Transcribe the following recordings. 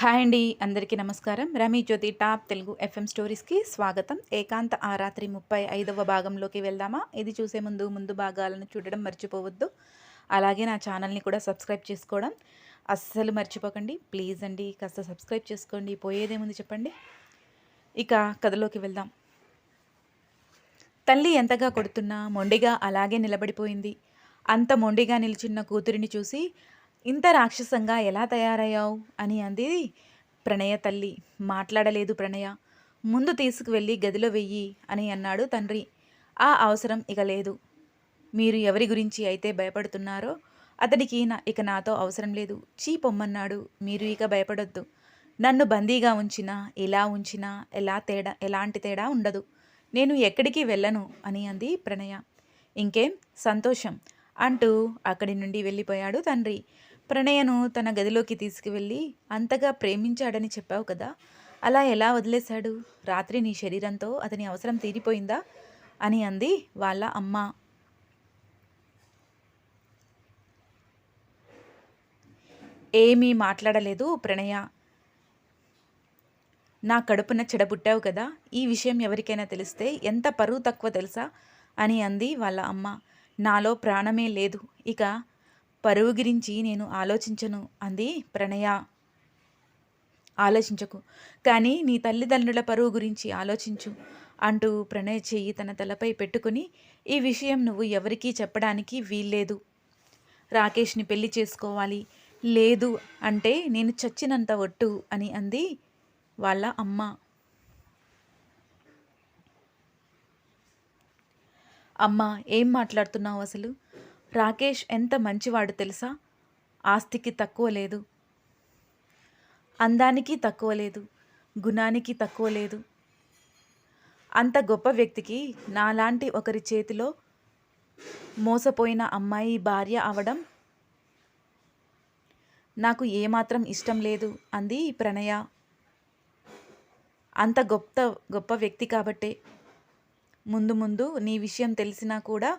Hi అండి అందరికీ నమస్కారం. రమీ జ్యోతి టాప్ తెలుగు ఎఫ్ఎం స్టోరీస్కి స్వాగతం. ఏకాంత ఆ రాత్రి ముప్పై ఐదవ భాగంలోకి వెళ్దామా? ఇది చూసే ముందు ముందు భాగాలను చూడడం మర్చిపోవద్దు. అలాగే నా ఛానల్ని కూడా సబ్స్క్రైబ్ చేసుకోవడం అస్సలు మర్చిపోకండి. ప్లీజ్ అండి కాస్త సబ్స్క్రైబ్ చేసుకోండి. పోయేదేముంది చెప్పండి. ఇక కథలోకి వెళ్దాం. తల్లి ఎంతగా కొడుతున్నా మొండిగా అలాగే నిలబడిపోయింది. అంత మొండిగా నిల్చున్న కూతురిని చూసి ఇంత రాక్షసంగా ఎలా తయారయ్యావు? అని అంది ప్రణయ తల్లి. మాట్లాడలేదు ప్రణయ. ముందు తీసుకువెళ్ళి గదిలో వెయ్యి అని అన్నాడు తండ్రి. ఆ అవసరం ఇక లేదు. మీరు ఎవరి గురించి అయితే భయపడుతున్నారో అతడికి నా ఇక నాతో అవసరం లేదు. చీ పొమ్మన్నాడు. మీరు ఇక భయపడొద్దు. నన్ను బందీగా ఉంచినా ఇలా ఉంచినా ఎలా తేడా ఎలాంటి తేడా ఉండదు. నేను ఎక్కడికి వెళ్ళను అని అంది ప్రణయ. ఇంకేం? సంతోషం అంటూ అక్కడి నుండి వెళ్ళిపోయాడు తండ్రి. ప్రణయను తన గదిలోకి తీసుకువెళ్ళి అంతగా ప్రేమించాడని చెప్పావు కదా అలా ఎలా వదిలేశాడు? రాత్రి నీ శరీరంతో అతని అవసరం తీరిపోయిందా? అని అంది వాళ్ళ అమ్మ. ఏమీ మాట్లాడలేదు ప్రణయ. నా కడుపున చెడబుట్టావు కదా ఈ విషయం ఎవరికైనా తెలిస్తే ఎంత పరువు తక్కువ తెలుసా? అని అంది వాళ్ళ అమ్మ. నాలో ప్రాణమే లేదు. ఇక పరువు గురించి నేను ఆలోచించను అంది ప్రణయ. ఆలోచించకు. కానీ నీ తల్లిదండ్రుల పరువు గురించి ఆలోచించు అంటూ ప్రణయ్ చెయ్యి తన తలపై పెట్టుకుని ఈ విషయం నువ్వు ఎవరికీ చెప్పడానికి వీల్లేదు. రాకేష్ని పెళ్ళి చేసుకోవాలి. లేదు అంటే నేను చచ్చినంత ఒట్టు అని అంది వాళ్ళ అమ్మ. అమ్మ ఏం మాట్లాడుతున్నావు అసలు? రాకేష్ ఎంత మంచివాడు తెలుసా? ఆస్తికి తక్కువ లేదు. అందానికి తక్కువ లేదు. గుణానికి తక్కువ లేదు. అంత గొప్ప వ్యక్తికి నాలాంటి ఒకరి చేతిలో మోసపోయిన అమ్మాయి భార్య అవడం నాకు ఏమాత్రం ఇష్టం లేదు అంది ప్రణయ. అంత గొప్ప గొప్ప వ్యక్తి కాబట్టే ముందు ముందు నీ విషయం తెలిసినా కూడా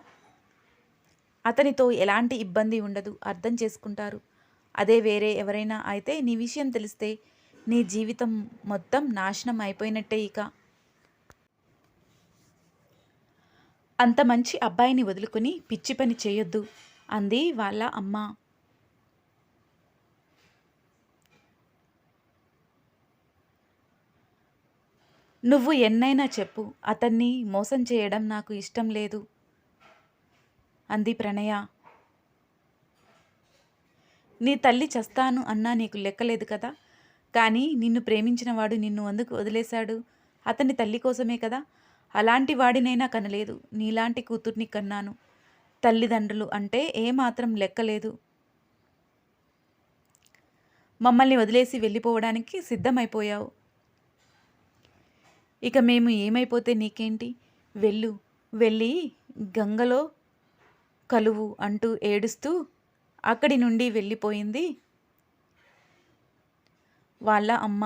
అతనితో ఎలాంటి ఇబ్బంది ఉండదు అర్థం చేసుకుంటారు. అదే వేరే ఎవరైనా అయితే నీ విషయం తెలిస్తే నీ జీవితం మొత్తం నాశనం అయిపోయినట్టే ఇక. అంత మంచి అబ్బాయిని వదులుకొని పిచ్చి పని చేయొద్దు అంది వాళ్ళ అమ్మ. నువ్వు ఎన్నైనా చెప్పు అతన్ని మోసం చేయడం నాకు ఇష్టం లేదు. అంది ప్రణయ. నీ తల్లి చస్తాను అన్నా నీకు లెక్కలేదు కదా? కానీ నిన్ను ప్రేమించినవాడు నిన్ను అందుకు వదిలేశాడు. అతని తల్లి కోసమే కదా? అలాంటి వాడినైనా కనలేదు. నీలాంటి కూతుర్ని కన్నాను. తల్లిదండ్రులు అంటే ఏమాత్రం లెక్కలేదు. మమ్మల్ని వదిలేసి వెళ్ళిపోవడానికి సిద్ధమైపోయావు. ఇక మేము ఏమైపోతే నీకేంటి? వెళ్ళు. వెళ్ళి గంగలో కలువు అంటూ ఏడుస్తూ అక్కడి నుండి వెళ్ళిపోయింది వాళ్ళ అమ్మ.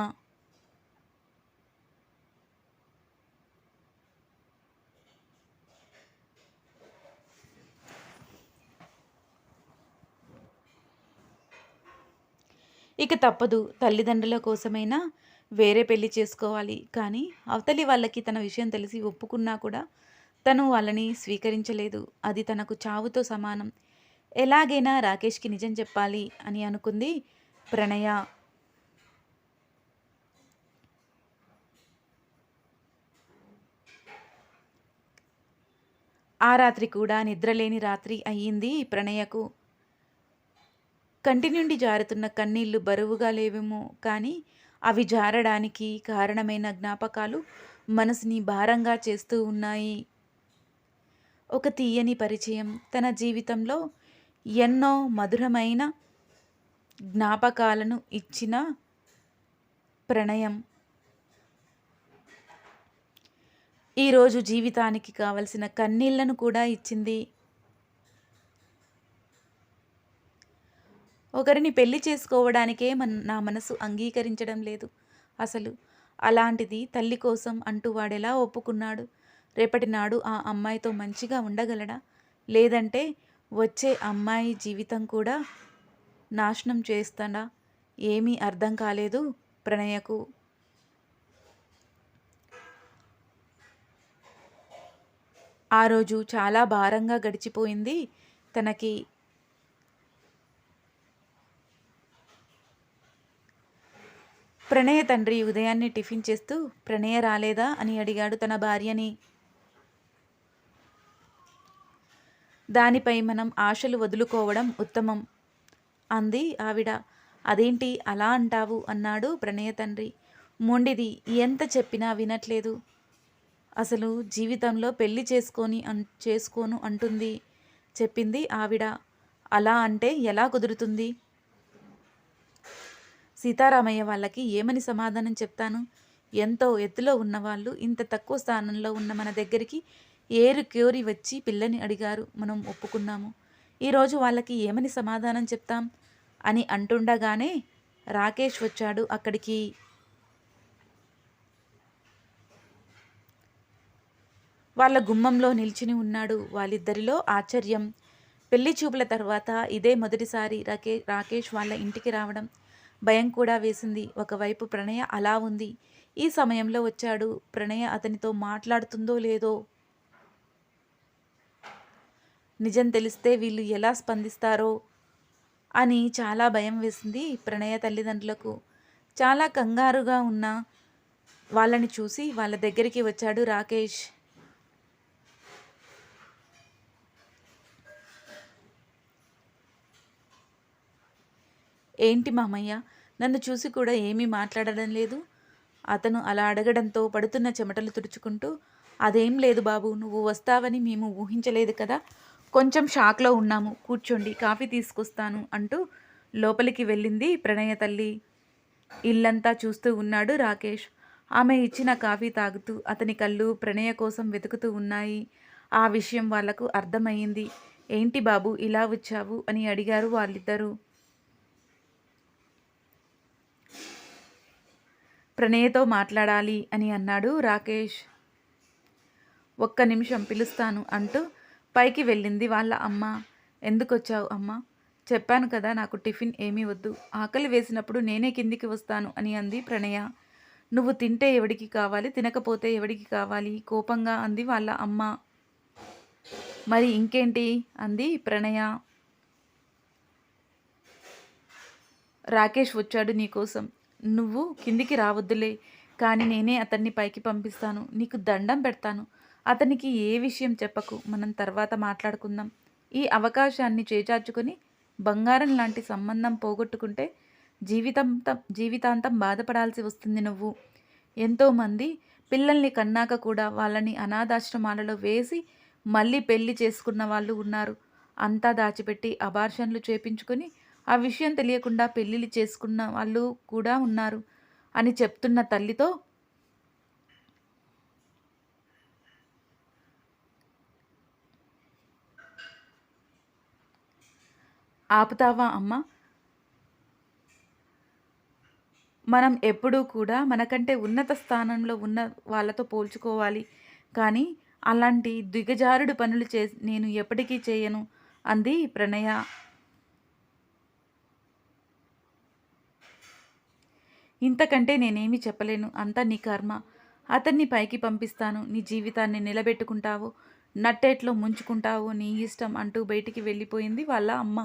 ఇక తప్పదు తల్లిదండ్రుల కోసమైనా వేరే పెళ్ళి చేసుకోవాలి. కానీ అవతలి వాళ్ళకి తన విషయం తెలిసి ఒప్పుకున్నా కూడా తను వాళ్ళని స్వీకరించలేదు. అది తనకు చావుతో సమానం. ఎలాగైనా రాకేష్కి నిజం చెప్పాలి అని అనుకుంది ప్రణయ. ఆ రాత్రి కూడా నిద్రలేని రాత్రి అయ్యింది ప్రణయకు. కంటి నుండి జారుతున్న కన్నీళ్ళు బరువుగా లేవేమో కానీ అవి జారడానికి కారణమైన జ్ఞాపకాలు మనసుని భారంగా చేస్తూ ఉన్నాయి. ఒక తీయని పరిచయం. తన జీవితంలో ఎన్నో మధురమైన జ్ఞాపకాలను ఇచ్చిన ప్రణయం. ఈరోజు జీవితానికి కావలసిన కన్నీళ్ళను కూడా ఇచ్చింది. ఒకరిని పెళ్ళి చేసుకోవడానికే మన నా మనసు అంగీకరించడం లేదు. అసలు అలాంటిది తల్లి కోసం అంటూ వాడెలా ఒప్పుకున్నాడు? రేపటి నాడు ఆ అమ్మాయితో మంచిగా ఉండగలడా? లేదంటే వచ్చే అమ్మాయి జీవితం కూడా నాశనం చేస్తాడా? ఏమీ అర్థం కాలేదు ప్రణయకు. ఆ రోజు చాలా భారంగా గడిచిపోయింది. తనకి ప్రణయ తండ్రి ఉదయాన్నే టిఫిన్ చేస్తూ ప్రణయ రాలేదా? అని అడిగాడు తన భార్యని. దానిపై మనం ఆశలు వదులుకోవడం ఉత్తమం అంది ఆవిడ. అదేంటి అలా అంటావు? అన్నాడు ప్రణయ తండ్రి. మొండిది ఎంత చెప్పినా వినట్లేదు. అసలు జీవితంలో పెళ్ళి చేసుకొని అన్ చేసుకోను అంటుంది చెప్పింది ఆవిడ. అలా అంటే ఎలా కుదురుతుంది? సీతారామయ్య వాళ్ళకి ఏమని సమాధానం చెప్తాను? ఎంతో ఎత్తులో ఉన్నవాళ్ళు ఇంత తక్కువ స్థానంలో ఉన్న మన దగ్గరికి ఏరు క్యూరి వచ్చి పిల్లని అడిగారు. మనం ఒప్పుకున్నాము. ఈరోజు వాళ్ళకి ఏమని సమాధానం చెప్తాం? అని అంటుండగానే రాకేష్ వచ్చాడు అక్కడికి. వాళ్ళ గుమ్మంలో నిల్చుని ఉన్నాడు వాళ్ళిద్దరిలో ఆశ్చర్యం. పెళ్ళి చూపుల తర్వాత ఇదే మొదటిసారి రాకే రాకేష్ వాళ్ళ ఇంటికి రావడం భయం కూడా వేసింది. ఒకవైపు ప్రణయ అలా ఉంది. ఈ సమయంలో వచ్చాడు. ప్రణయ అతనితో మాట్లాడుతుందో లేదో నిజం తెలిస్తే వీళ్ళు ఎలా స్పందిస్తారో అని చాలా భయం వేసింది ప్రణయ తల్లిదండ్రులకు. చాలా కంగారుగా ఉన్న వాళ్ళని చూసి వాళ్ళ దగ్గరికి వచ్చాడు రాకేష్. ఏంటి మామయ్య నన్ను చూసి కూడా ఏమీ మాట్లాడడం లేదు అతను అలా అడగడంతో పడుతున్న చెమటలు తుడుచుకుంటూ అదేం లేదు బాబు నువ్వు వస్తావని మేము ఊహించలేదు కదా? కొంచెం షాక్లో ఉన్నాము. కూర్చోండి కాఫీ తీసుకొస్తాను అంటూ లోపలికి వెళ్ళింది ప్రణయ తల్లి. ఇల్లంతా చూస్తూ ఉన్నాడు రాకేష్. ఆమె ఇచ్చిన కాఫీ తాగుతూ అతని కళ్ళు ప్రణయ కోసం వెతుకుతూ ఉన్నాయి. ఆ విషయం వాళ్ళకు అర్థమయ్యింది. ఏంటి బాబు ఇలా వచ్చావు? అని అడిగారు వాళ్ళిద్దరూ. ప్రణయతో మాట్లాడాలి అని అన్నాడు రాకేష్. ఒక్క నిమిషం పిలుస్తాను అంటూ పైకి వెళ్ళింది వాళ్ళ అమ్మ. ఎందుకొచ్చావు అమ్మ? చెప్పాను కదా నాకు టిఫిన్ ఏమీ వద్దు. ఆకలి వేసినప్పుడు నేనే కిందికి వస్తాను అని అంది ప్రణయ. నువ్వు తింటే ఎవడికి కావాలి? తినకపోతే ఎవడికి కావాలి కోపంగా అంది వాళ్ళ అమ్మ. మరి ఇంకేంటి అంది ప్రణయ. రాకేష్ వచ్చాడు నీకోసం. నువ్వు కిందికి రావద్దులే. కానీ నేనే అతన్ని పైకి పంపిస్తాను. నీకు దండం పెడతాను. అతనికి ఏ విషయం చెప్పకు. మనం తర్వాత మాట్లాడుకుందాం. ఈ అవకాశాన్ని చేజార్చుకొని బంగారం లాంటి సంబంధం పోగొట్టుకుంటే జీవితాంతం జీవితాంతం బాధపడాల్సి వస్తుంది నువ్వు. ఎంతోమంది పిల్లల్ని కన్నాక కూడా వాళ్ళని అనాథాశ్రమాలలో వేసి మళ్ళీ పెళ్ళి చేసుకున్న వాళ్ళు ఉన్నారు. అంతా దాచిపెట్టి అబార్షన్లు చేపించుకొని ఆ విషయం తెలియకుండా పెళ్ళిళ్ళు చేసుకున్న వాళ్ళు కూడా ఉన్నారు అని చెప్తున్న తల్లితో ఆపుతావా అమ్మా? మనం ఎప్పుడూ కూడా మనకంటే ఉన్నత స్థానంలో ఉన్న వాళ్ళతో పోల్చుకోవాలి. కానీ అలాంటి దిగజారుడు పనులు చే నేను ఎప్పటికీ చేయను అంది ప్రణయ. ఇంతకంటే నేనేమి చెప్పలేను అంతా నీ కర్మ. అతన్ని పైకి పంపిస్తాను నీ జీవితాన్ని నిలబెట్టుకుంటావు నట్టేట్లో ముంచుకుంటావు నీ ఇష్టం అంటూ బయటికి వెళ్ళిపోయింది వాళ్ళ అమ్మ.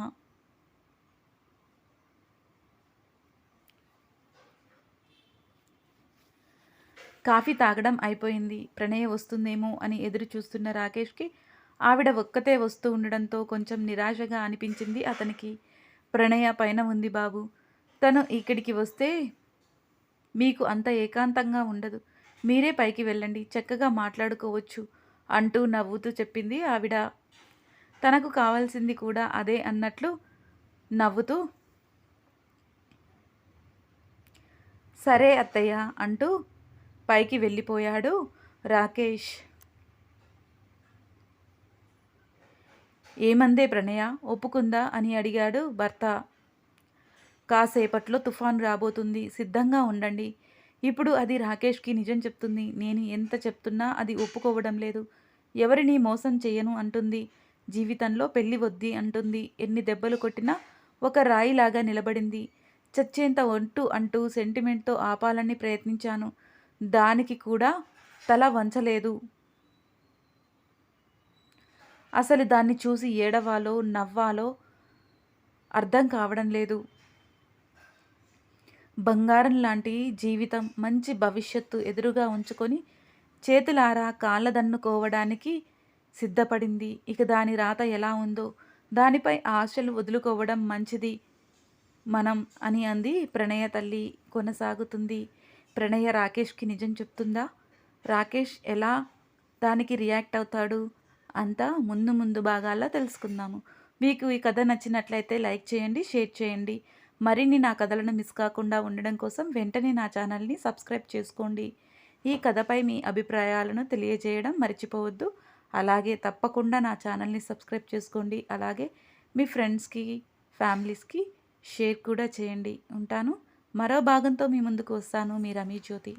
కాఫీ తాగడం అయిపోయింది. ప్రణయ వస్తుందేమో అని ఎదురు చూస్తున్న రాకేష్కి ఆవిడ ఒక్కతే వస్తూ ఉండడంతో కొంచెం నిరాశగా అనిపించింది అతనికి. ప్రణయ పైన ఉంది బాబు. తను ఇక్కడికి వస్తే మీకు అంత ఏకాంతంగా ఉండదు. మీరే పైకి వెళ్ళండి. చక్కగా మాట్లాడుకోవచ్చు అంటూ నవ్వుతూ చెప్పింది ఆవిడ. తనకు కావాల్సింది కూడా అదే అన్నట్లు నవ్వుతూ సరే అత్తయ్య అంటూ పైకి వెళ్ళిపోయాడు రాకేష్. ఏమందే ప్రణయ? ఒప్పుకుందా? అని అడిగాడు భర్త. కాసేపట్లో తుఫాన్ రాబోతుంది. సిద్ధంగా ఉండండి. ఇప్పుడు అది రాకేష్కి నిజం చెప్తుంది. నేను ఎంత చెప్తున్నా అది ఒప్పుకోవడం లేదు. ఎవరిని మోసం చేయను అంటుంది. జీవితంలో పెళ్ళి వద్ది అంటుంది. ఎన్ని దెబ్బలు కొట్టినా ఒక రాయిలాగా నిలబడింది. చచ్చేంత ఒంటు అంటూ సెంటిమెంట్తో ఆపాలని ప్రయత్నించాను. దానికి కూడా తల వంచలేదు. అసలు దాన్ని చూసి ఏడవాలో నవ్వాలో అర్థం కావడం లేదు. బంగారం లాంటి జీవితం మంచి భవిష్యత్తు ఎదురుగా ఉంచుకొని చేతులారా కాళ్ళదన్నుకోవడానికి సిద్ధపడింది. ఇక దాని రాత ఎలా ఉందో దానిపై ఆశలు వదులుకోవడం మంచిది మనం అని అంది ప్రణయ తల్లి కొనసాగుతుంది. ప్రణయ రాకేష్కి నిజం చెప్తుందా? రాకేష్ ఎలా దానికి రియాక్ట్ అవుతాడు? అంతా ముందు ముందు భాగాల్లో తెలుసుకుందాము. మీకు ఈ కథ నచ్చినట్లయితే లైక్ చేయండి షేర్ చేయండి. మరిన్ని నా కథలను మిస్ కాకుండా ఉండడం కోసం వెంటనే నా ఛానల్ని సబ్స్క్రైబ్ చేసుకోండి. ఈ కథపై మీ అభిప్రాయాలను తెలియజేయడం మర్చిపోవద్దు. అలాగే తప్పకుండా నా ఛానల్ని సబ్స్క్రైబ్ చేసుకోండి. అలాగే మీ ఫ్రెండ్స్కి ఫ్యామిలీస్కి షేర్ కూడా చేయండి. ఉంటాను. మరో భాగంతో మీ ముందుకు వస్తాను. మీ రమీ జ్యోతి.